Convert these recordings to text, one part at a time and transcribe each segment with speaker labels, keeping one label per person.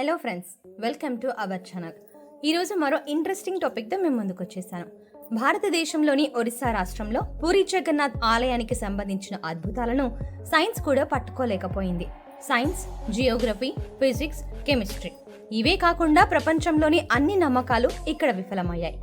Speaker 1: Hello friends welcome to our channel. ఈరోజు మరో interesting టాపిక్తో మేము ముందుకు వచ్చేసాను. భారతదేశంలోని ఒరిస్సా రాష్ట్రంలో పూరి జగన్నాథ్ ఆలయానికి సంబంధించిన అద్భుతాలను సైన్స్ కూడా పట్టుకోలేకపోయింది. సైన్స్ జియోగ్రఫీ ఫిజిక్స్ కెమిస్ట్రీ ఇవే కాకుండా ప్రపంచంలోని అన్ని నమ్మకాలు ఇక్కడ విఫలమయ్యాయి.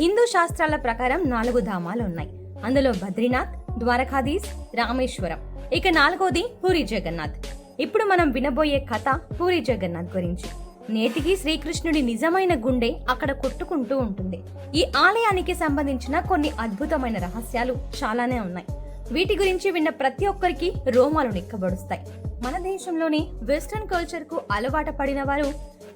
Speaker 1: హిందూ శాస్త్రాల ప్రకారం నాలుగు ధామాలు ఉన్నాయి అందులో బద్రీనాథ్ ద్వారకాధీశ్ రామేశ్వరం. ఇక నాలుగోది పూరి జగన్నాథ్. ఇప్పుడు మనం వినబోయే కథ పూరి జగన్నాథ్ గురించి. నేటికి శ్రీకృష్ణుడి నిజమైన గుండె అక్కడ కొట్టుకుంటూ ఉంటుంది. ఈ ఆలయానికి సంబంధించిన కొన్ని అద్భుతమైన రహస్యాలు చాలానే ఉన్నాయి. వీటి గురించి విన్న ప్రతి ఒక్కరికి రోమాలు నిక్కబడుస్తాయి మన దేశంలోని వెస్ట్రన్ కల్చర్కు అలవాటు పడిన వారు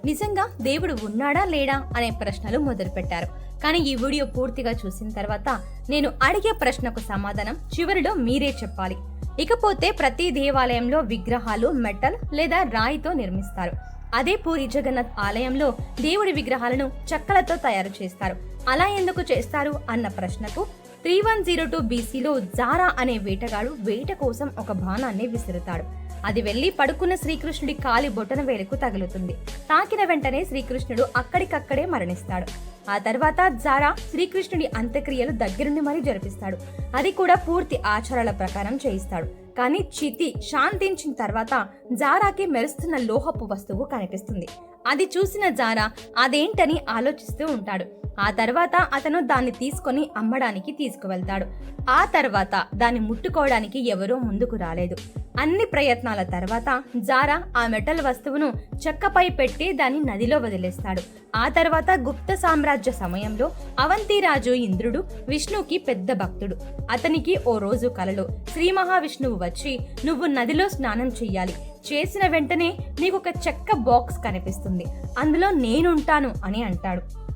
Speaker 1: నిజంగా దేవుడు ఉన్నాడా లేడా అనే ప్రశ్నలు మొదలుపెట్టారు. కానీ ఈ వీడియో పూర్తిగా చూసిన తర్వాత నేను అడిగే ప్రశ్నకు సమాధానం చివరిలో మీరే చెప్పాలి. ఇకపోతే ప్రతి దేవాలయంలో విగ్రహాలు మెటల్ లేదా రాయితో నిర్మిస్తారు. అదే పూరి జగన్నాథ్ ఆలయంలో దేవుడి విగ్రహాలను చెక్కలతో తయారు చేస్తారు. అలా ఎందుకు చేస్తారు అన్న ప్రశ్నకు త్రీ వన్ జీరో టూ బీసీలో జారా అనే వేటగాడు వేట కోసం ఒక బాణాన్ని విసురుతాడు. అది వెళ్ళి పడుకున్న శ్రీకృష్ణుడి కాలి బొటన వేలకు తగులుతుంది. తాకిన వెంటనే శ్రీకృష్ణుడు అక్కడికక్కడే మరణిస్తాడు. ఆ తర్వాత జారా శ్రీకృష్ణుడి అంత్యక్రియలు దగ్గరుండి మరీ జరిపిస్తాడు. అది కూడా పూర్తి ఆచారాల ప్రకారం చేయిస్తాడు. కానీ చితి శాంతించిన తర్వాత జారాకి మెరుస్తున్న లోహపు వస్తువు కనిపిస్తుంది. అది చూసిన జారా అదేంటని ఆలోచిస్తూ ఉంటాడు. ఆ తర్వాత అతను దాన్ని తీసుకొని అమ్మడానికి తీసుకువెళ్తాడు. ఆ తర్వాత దాన్ని ముట్టుకోవడానికి ఎవరూ ముందుకు రాలేదు. అన్ని ప్రయత్నాల తర్వాత జారా ఆ మెటల్ వస్తువును చెక్కపై పెట్టి దాన్ని నదిలో వదిలేస్తాడు. ఆ తర్వాత గుప్త సామ్రాజ్య సమయంలో అవంతిరాజు ఇంద్రుడు విష్ణుకి పెద్ద భక్తుడు. అతనికి ఓ రోజు కలలో. శ్రీ మహావిష్ణువు వచ్చి నువ్వు నదిలో స్నానం చెయ్యాలి. చేసిన వెంటనే నీకు ఒక చెక్క బాక్స్ కనిపిస్తుంది. అందులో నేనుంటాను అని అంటాడు.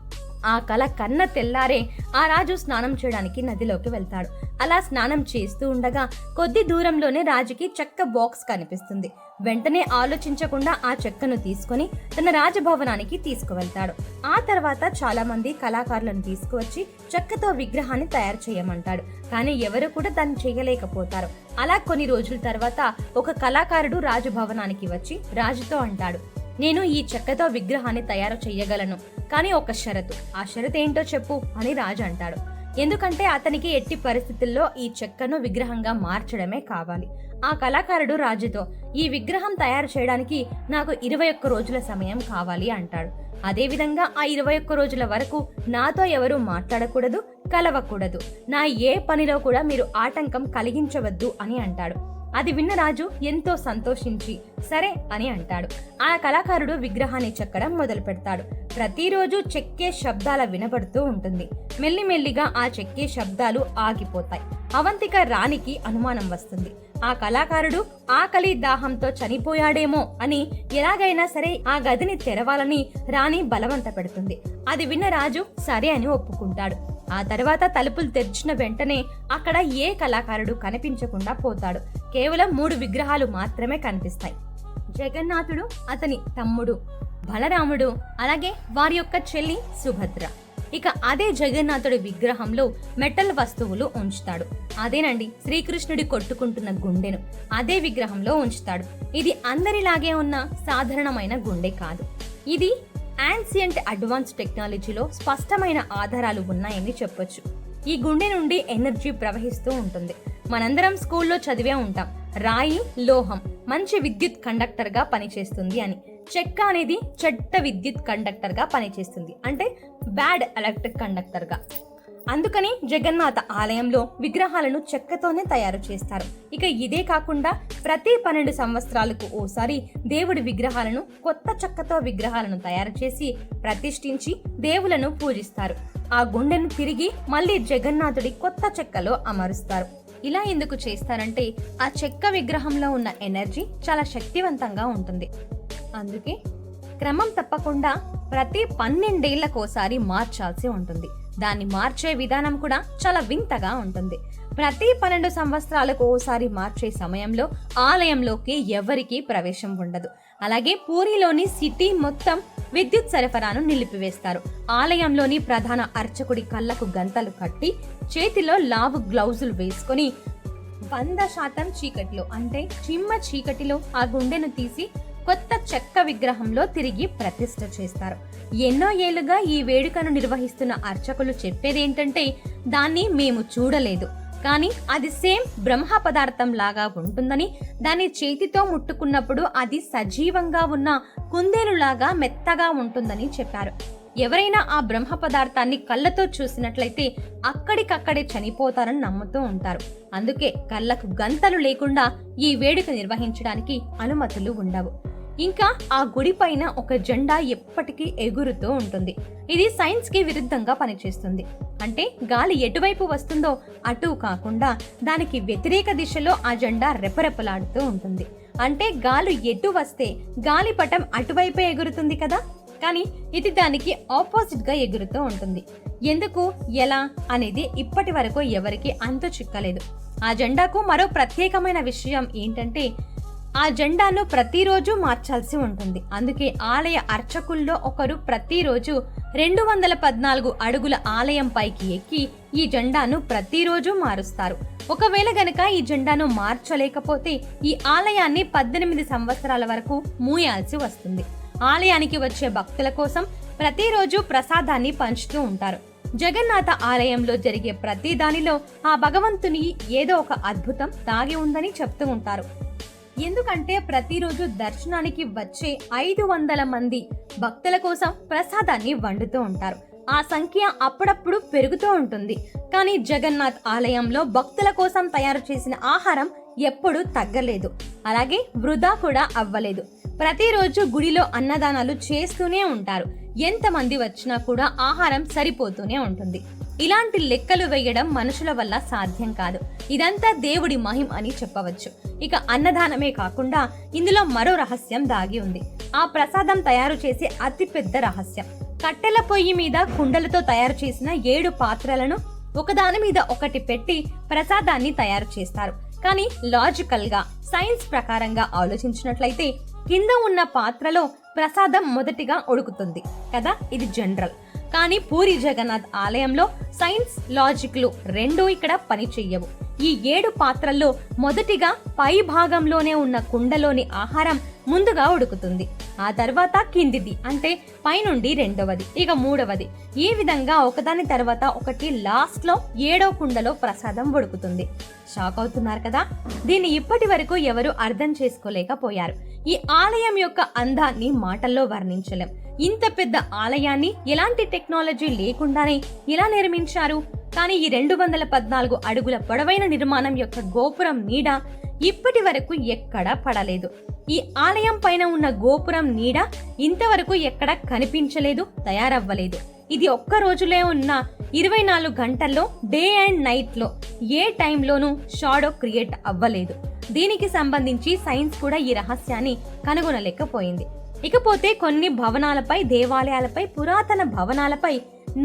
Speaker 1: ఆ కల కన్న తెల్లారే ఆ రాజు స్నానం చేయడానికి నదిలోకి వెళ్తాడు. అలా స్నానం చేస్తూ ఉండగా కొద్ది దూరంలోనే రాజుకి చెక్క బాక్స్ కనిపిస్తుంది. వెంటనే ఆలోచించకుండా ఆ చెక్కను తీసుకొని తన రాజభవనానికి తీసుకువెళ్తాడు. ఆ తర్వాత చాలా మంది కళాకారులను తీసుకువచ్చి చెక్కతో విగ్రహాన్ని తయారు చేయమంటాడు. కానీ ఎవరు కూడా దాన్ని చేయలేకపోతారు. అలా కొన్ని రోజుల తర్వాత ఒక కళాకారుడు రాజభవనానికి వచ్చి రాజుతో అంటాడు నేను ఈ చెక్కతో విగ్రహాన్ని తయారు చేయగలను. కానీ ఒక షరతు. ఆ షరతు ఏంటో చెప్పు అని రాజు అంటాడు. ఎందుకంటే అతనికి ఎట్టి పరిస్థితుల్లో ఈ చెక్కను విగ్రహంగా మార్చడమే కావాలి. ఆ కళాకారుడు రాజుతో ఈ విగ్రహం తయారు చేయడానికి నాకు ఇరవై ఒక్క రోజుల సమయం కావాలి అంటాడు. అదేవిధంగా ఆ ఇరవై ఒక్క రోజుల వరకు నాతో ఎవరు మాట్లాడకూడదు కలవకూడదు. నా ఏ పనిలో కూడా మీరు ఆటంకం కలిగించవద్దు అని అంటాడు. అది విన్న రాజు ఎంతో సంతోషించి సరే అని అంటాడు. ఆ కళాకారుడు విగ్రహాన్ని చెక్కడం మొదలు పెడతాడు ప్రతిరోజు చెక్కే శబ్దాల వినబడుతూ ఉంటుంది. మెల్లిమెల్లిగా ఆ చెక్కే శబ్దాలు ఆగిపోతాయి. అవంతిక రాణికి అనుమానం వస్తుంది. ఆ కళాకారుడు ఆకలి దాహంతో చనిపోయాడేమో అని ఎలాగైనా సరే ఆ గదిని తెరవాలని రాణి బలవంత పెడుతుంది అది విన్న రాజు సరే అని ఒప్పుకుంటాడు. ఆ తర్వాత తలుపులు తెరిచిన వెంటనే అక్కడ ఏ కళాకారుడు కనిపించకుండా పోతాడు. కేవలం మూడు విగ్రహాలు మాత్రమే కనిపిస్తాయి. జగన్నాథుడు అతని తమ్ముడు బలరాముడు అలాగే వారి యొక్క చెల్లి సుభద్ర. ఇక అదే జగన్నాథుడి విగ్రహంలో మెటల్ వస్తువులు ఉంచుతాడు. అదేనండి శ్రీకృష్ణుడి కొట్టుకుంటున్న గుండెను అదే విగ్రహంలో ఉంచుతాడు. ఇది అందరిలాగే ఉన్న సాధారణమైన గుండె కాదు. ఇది యాన్సియంట్ అడ్వాన్స్ టెక్నాలజీలో స్పష్టమైన ఆధారాలు ఉన్నాయని చెప్పొచ్చు. ఈ గుండె నుండి ఎనర్జీ ప్రవహిస్తూ ఉంటుంది. మనందరం స్కూల్లో చదివే ఉంటాం. రాయి లోహం మంచి విద్యుత్ కండక్టర్గా పనిచేస్తుంది అని. చెక్క అనేది చెడ్డ విద్యుత్ కండక్టర్గా పనిచేస్తుంది. అంటే బ్యాడ్ ఎలక్ట్రిక్ కండక్టర్గా. అందుకని జగన్నాథ ఆలయంలో విగ్రహాలను చెక్కతోనే తయారు చేస్తారు. ఇక ఇదే కాకుండా ప్రతి పన్నెండు సంవత్సరాలకు ఓసారి దేవుడి విగ్రహాలను కొత్త చెక్కతో విగ్రహాలను తయారు చేసి ప్రతిష్ఠించి దేవులను పూజిస్తారు. ఆ గుండెను తిరిగి మళ్ళీ జగన్నాథుడి కొత్త చెక్కలో అమరుస్తారు. ఇలా ఎందుకు చేస్తారంటే ఆ చెక్క విగ్రహంలో ఉన్న ఎనర్జీ చాలా శక్తివంతంగా ఉంటుంది. అందుకే క్రమం తప్పకుండా ప్రతి పన్నెండేళ్ళకోసారి మార్చాల్సి ఉంటుంది. దాన్ని మార్చే విధానం కూడా చాలా వింతగా ఉంటుంది. ప్రతి పన్నెండు సంవత్సరాలకు ఓసారి మార్చే సమయంలో ఆలయంలోకి ఎవరికీ ప్రవేశం ఉండదు. అలాగే పూరిలోని సిటీ మొత్తం విద్యుత్ సరఫరాను నిలిపివేస్తారు. ఆలయంలోని ప్రధాన అర్చకుడి కళ్ళకు గంతలు కట్టి చేతిలో లావు గ్లౌజులు వేసుకొని వంద శాతం చీకటిలో అంటే చిమ్మ చీకటిలో ఆ గుండెను తీసి కొత్త చెక్క విగ్రహంలో తిరిగి ప్రతిష్ఠ చేస్తారు. ఎన్నో ఏళ్ళుగా ఈ వేడుకను నిర్వహిస్తున్న అర్చకులు చెప్పేదేంటంటే దాన్ని మేము చూడలేదు. కానీ అది సేమ్ బ్రహ్మ పదార్థం లాగా ఉంటుందని దాన్ని చేతితో ముట్టుకున్నప్పుడు అది సజీవంగా ఉన్న కుందేలులాగా మెత్తగా ఉంటుందని చెప్పారు. ఎవరైనా ఆ బ్రహ్మ పదార్థాన్ని కళ్ళతో చూసినట్లయితే అక్కడికక్కడే చనిపోతారని నమ్ముతూ ఉంటారు. అందుకే కళ్ళకు గంతలు లేకుండా ఈ వేడుక నిర్వహించడానికి అనుమతులు ఉండవు. ఇంకా ఆ గుడి పైన ఒక జెండా ఎప్పటికీ ఎగురుతూ ఉంటుంది. ఇది సైన్స్కి విరుద్ధంగా పనిచేస్తుంది. అంటే గాలి ఎటువైపు వస్తుందో అటు కాకుండా దానికి వ్యతిరేక దిశలో ఆ జెండా రెపరెపలాడుతూ ఉంటుంది. అంటే గాలి ఎటు వస్తే గాలిపటం అటువైపే ఎగురుతుంది కదా? కానీ ఇది దానికి ఆపోజిట్గా ఎగురుతూ ఉంటుంది. ఎందుకు? ఎలా? అనేది ఇప్పటి వరకు ఎవరికి అంతు చిక్కలేదు. ఆ జెండాకు మరో ప్రత్యేకమైన విషయం ఏంటంటే ఆ జెండాను ప్రతిరోజు మార్చాల్సి ఉంటుంది. అందుకే ఆలయ అర్చకుల్లో ఒకరు ప్రతిరోజు రెండు వందల పద్నాలుగు అడుగుల ఆలయం పైకి ఎక్కి ఈ జెండాను ప్రతిరోజు మారుస్తారు. ఒకవేళ గనక ఈ జెండాను మార్చలేకపోతే ఈ ఆలయాన్ని పద్దెనిమిది సంవత్సరాల వరకు మూయాల్సి వస్తుంది. ఆలయానికి వచ్చే భక్తుల కోసం ప్రతిరోజు ప్రసాదాన్ని పంచుతూ ఉంటారు. జగన్నాథ ఆలయంలో జరిగే ప్రతి దానిలో ఆ భగవంతుని ఏదో ఒక అద్భుతం దాగి ఉందని చెప్తూ ఉంటారు. ఎందుకంటే ప్రతిరోజు దర్శనానికి వచ్చే ఐదు వందల మంది భక్తుల కోసం ప్రసాదాన్ని వండుతూ ఉంటారు. ఆ సంఖ్య అప్పుడప్పుడు పెరుగుతూ ఉంటుంది. కానీ జగన్నాథ్ ఆలయంలో భక్తుల కోసం తయారు చేసిన ఆహారం ఎప్పుడూ తగ్గలేదు. అలాగే వృధా కూడా అవ్వలేదు. ప్రతిరోజు గుడిలో అన్నదానాలు చేస్తూనే ఉంటారు. ఎంతమంది వచ్చినా కూడా ఆహారం సరిపోతూనే ఉంటుంది. ఇలాంటి లెక్కలు వేయడం మనుషుల వల్ల సాధ్యం కాదు. ఇదంతా దేవుడి మహిం అని చెప్పవచ్చు. ఇక అన్నదానమే కాకుండా ఇందులో మరో రహస్యం దాగి ఉంది. ఆ ప్రసాదం తయారు చేసే అతిపెద్ద రహస్యం. కట్టెల పొయ్యి మీద కుండలతో తయారు చేసిన ఏడు పాత్రలను ఒకదాని మీద ఒకటి పెట్టి ప్రసాదాన్ని తయారు చేస్తారు. కానీ లాజికల్గా సైన్స్ ప్రకారంగా ఆలోచించినట్లయితే కింద ఉన్న పాత్రలో ప్రసాదం మొదటిగా ఉడుకుతుంది కదా? ఇది జనరల్. కానీ పూరి జగన్నాథ్ ఆలయంలో సైన్స్ లాజిక్లు రెండూ ఇక్కడ పని చెయ్యవు ఈ ఏడు పాత్రల్లో మొదటిగా పై భాగంలోనే ఉన్న కుండలోని ఆహారం ముందుగా ఉడుకుతుంది. ఆ తర్వాత కిందిది అంటే పైనుండి రెండవది ఇక మూడవది. ఈ విధంగా ఒకదాని తర్వాత ఒకటి లాస్ట్లో ఏడో కుండలో ప్రసాదం ఉడుకుతుంది. షాక్ అవుతున్నారు కదా? దీన్ని ఇప్పటి వరకు ఎవరు అర్థం చేసుకోలేకపోయారు. ఈ ఆలయం యొక్క అందాన్ని మాటల్లో వర్ణించలేం. ఇంత పెద్ద ఆలయాన్ని ఎలాంటి టెక్నాలజీ లేకుండానే ఎలా నిర్మించారు? కానీ ఈ రెండు వందల పద్నాలుగు అడుగుల పొడవైన నిర్మాణం యొక్క గోపురం నీడ ఇప్పటి వరకు ఎక్కడా పడలేదు. ఈ ఆలయం పైన ఉన్న గోపురం నీడ ఇంతవరకు ఎక్కడ కనిపించలేదు తయారవ్వలేదు. ఇది ఒక్క రోజులే ఉన్న ఇరవై నాలుగు గంటల్లో డే అండ్ నైట్లో ఏ టైంలోనూ షాడో క్రియేట్ అవ్వలేదు. దీనికి సంబంధించి సైన్స్ కూడా ఈ రహస్యాన్ని కనుగొనలేకపోయింది. ఇకపోతే కొన్ని భవనాలపై దేవాలయాలపై పురాతన భవనాలపై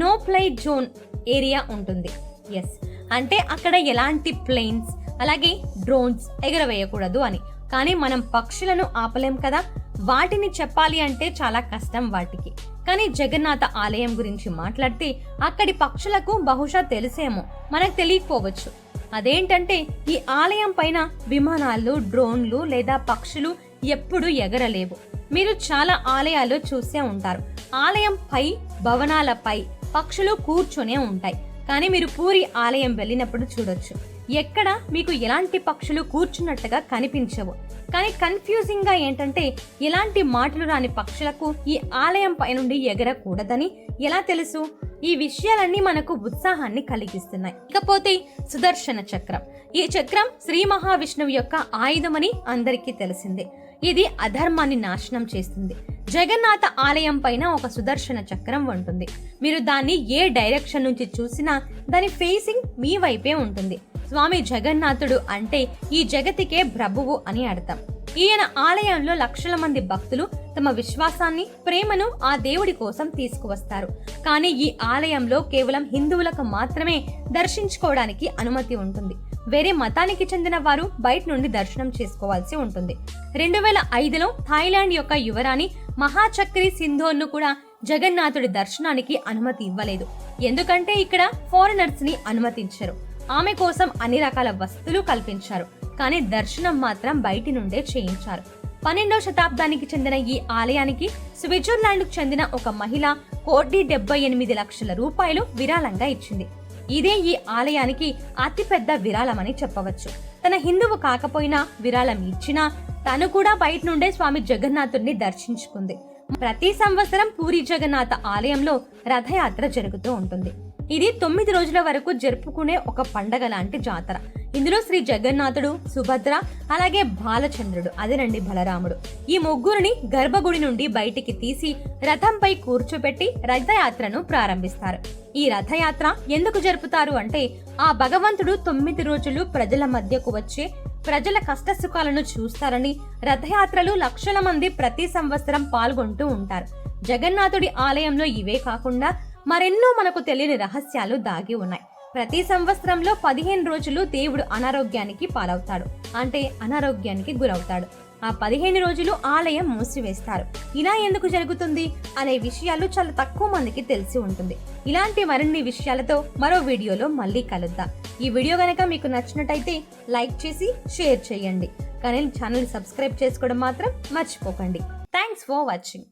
Speaker 1: నో ఫ్లై జోన్ ఏరియా ఉంటుంది. ఎస్ అంటే అక్కడ ఎలాంటి ప్లేన్స్ అలాగే డ్రోన్స్ ఎగరవేయకూడదు అని. కానీ మనం పక్షులను ఆపలేం కదా? వాటిని చెప్పాలి అంటే చాలా కష్టం వాటికి. కానీ జగన్నాథ ఆలయం గురించి మాట్లాడితే అక్కడి పక్షులకు బహుశా తెలిసేమో. మనకు తెలియకపోవచ్చు. అదేంటంటే ఈ ఆలయం పైన విమానాలు డ్రోన్లు లేదా పక్షులు ఎప్పుడూ ఎగరలేవు. మీరు చాలా ఆలయాలు చూసే ఉంటారు. ఆలయం పై భవనాలపై పక్షులు కూర్చొనే ఉంటాయి. కానీ మీరు పూరి ఆలయం వెళ్ళినప్పుడు చూడొచ్చు. ఎక్కడ మీకు ఎలాంటి పక్షులు కూర్చున్నట్టుగా కనిపించవు. కానీ కన్ఫ్యూజింగ్గా ఏంటంటే ఎలాంటి మాటలు రాని పక్షులకు ఈ ఆలయం పై నుండి ఎగరకూడదని ఎలా తెలుసు? ఈ విషయాలన్నీ మనకు ఉత్సాహాన్ని కలిగిస్తున్నాయి. ఇకపోతే సుదర్శన చక్రం. ఈ చక్రం శ్రీ మహావిష్ణువు యొక్క ఆయుధమని అందరికీ తెలిసిందే. ఇది అధర్మాన్ని నాశనం చేస్తుంది. జగన్నాథ ఆలయం పైన ఒక సుదర్శన చక్రం ఉంటుంది. మీరు దాన్ని ఏ డైరెక్షన్ నుంచి చూసినా దాని ఫేసింగ్ మీ వైపే ఉంటుంది. స్వామి జగన్నాథుడు అంటే ఈ జగతికే ప్రభువు అని అర్థం. ఈయన ఆలయంలో లక్షల మంది భక్తులు తమ విశ్వాసాన్ని ప్రేమను ఆ దేవుడి కోసం తీసుకువస్తారు. కానీ ఈ ఆలయంలో కేవలం హిందువులకు మాత్రమే దర్శించుకోవడానికి అనుమతి ఉంటుంది. వేరే మతానికి చెందిన వారు బయట నుండి దర్శనం చేసుకోవాల్సి ఉంటుంది. రెండు వేల ఐదులో థాయిలాండ్ యొక్క యువరాణి మహాచక్రి సింధోన్ను కూడా జగన్నాథుడి దర్శనానికి అనుమతి ఇవ్వలేదు. ఎందుకంటే ఇక్కడ ఫారినర్స్ని అనుమతించరు. ఆమె కోసం అన్ని రకాల వస్తువులు కల్పించారు. కానీ దర్శనం మాత్రం బయటి నుండే చేయించారు. పన్నెండవ శతాబ్దానికి చెందిన ఈ ఆలయానికి స్విట్జర్లాండ్కు చెందిన ఒక మహిళ కోటి డెబ్బై ఎనిమిది లక్షల రూపాయలు విరాళంగా ఇచ్చింది. ఇదే ఈ ఆలయానికి అతిపెద్ద విరాళమని చెప్పవచ్చు. తన హిందువు కాకపోయినా విరాళం ఇచ్చినా తను కూడా బయట నుండే స్వామి జగన్నాథుడిని దర్శించుకుంది. ప్రతి సంవత్సరం పూరి జగన్నాథ ఆలయంలో రథయాత్ర జరుగుతూ ఉంటుంది. ఇది తొమ్మిది రోజుల వరకు జరుపుకునే ఒక పండగ లాంటి జాతర. ఇందులో శ్రీ జగన్నాథుడు సుభద్ర అలాగే బాలచంద్రుడు. అదేనండి బలరాముడు. ఈ ముగ్గురిని గర్భగుడి నుండి బయటికి తీసి రథంపై కూర్చోబెట్టి రథయాత్రను ప్రారంభిస్తారు. ఈ రథయాత్ర ఎందుకు జరుపుతారు అంటే ఆ భగవంతుడు తొమ్మిది రోజులు ప్రజల మధ్యకు వచ్చే ప్రజల కష్టసుఖాలను చూస్తారని రథయాత్రలు లక్షల మంది ప్రతి సంవత్సరం పాల్గొంటూ ఉంటారు. జగన్నాథుడి ఆలయంలో ఇవే కాకుండా మరెన్నో మనకు తెలియని రహస్యాలు దాగి ఉన్నాయి. ప్రతి సంవత్సరంలో పదిహేను రోజులు దేవుడు అనారోగ్యానికి పాలవుతాడు. అంటే అనారోగ్యానికి గురవుతాడు. ఆ పదిహేను రోజులు ఆలయం మూసివేస్తారు. ఇలా ఎందుకు జరుగుతుంది? అనే విషయాలు చాలా తక్కువ మందికి తెలిసి ఉంటుంది. ఇలాంటి మరిన్ని విషయాలతో మరో వీడియోలో మళ్ళీ కలుద్దాం. ఈ వీడియో కనుక మీకు నచ్చినట్టయితే లైక్ చేసి షేర్ చేయండి. కానీ ఛానల్ సబ్స్క్రైబ్ చేసుకోవడం మాత్రం మర్చిపోకండి. Thanks for watching.